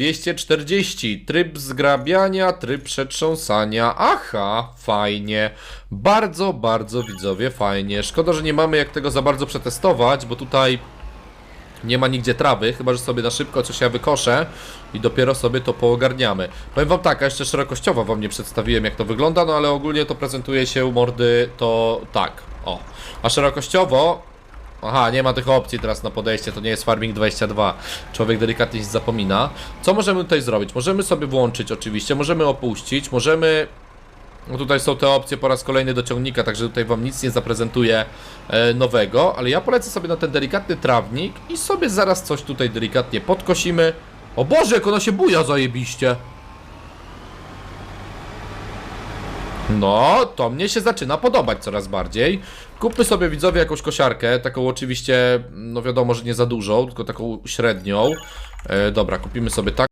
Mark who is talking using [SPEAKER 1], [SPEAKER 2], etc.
[SPEAKER 1] 240. Tryb zgrabiania, tryb przetrząsania. Aha, fajnie. Bardzo, bardzo widzowie, fajnie. Szkoda, że nie mamy jak tego za bardzo przetestować, bo tutaj nie ma nigdzie trawy, chyba że sobie na szybko coś ja wykoszę i dopiero sobie to poogarniamy. Powiem wam tak, a jeszcze szerokościowo wam nie przedstawiłem jak to wygląda, no ale ogólnie to prezentuje się mordy to tak, o. A szerokościowo Aha, nie ma tych opcji teraz na podejście, to nie jest Farming 22. Człowiek delikatnie się zapomina. Co możemy tutaj zrobić? Możemy sobie włączyć oczywiście, możemy opuścić, możemy... No tutaj są te opcje po raz kolejny do ciągnika, także tutaj wam nic nie zaprezentuję e, nowego, ale ja polecę sobie na ten delikatny trawnik i sobie zaraz coś tutaj delikatnie podkosimy. O Boże, jak ono się buja zajebiście! No, to mnie się zaczyna podobać coraz bardziej. Kupmy sobie widzowie jakąś kosiarkę, taką oczywiście, no wiadomo, że nie za dużą, tylko taką średnią. E, dobra, kupimy sobie tak.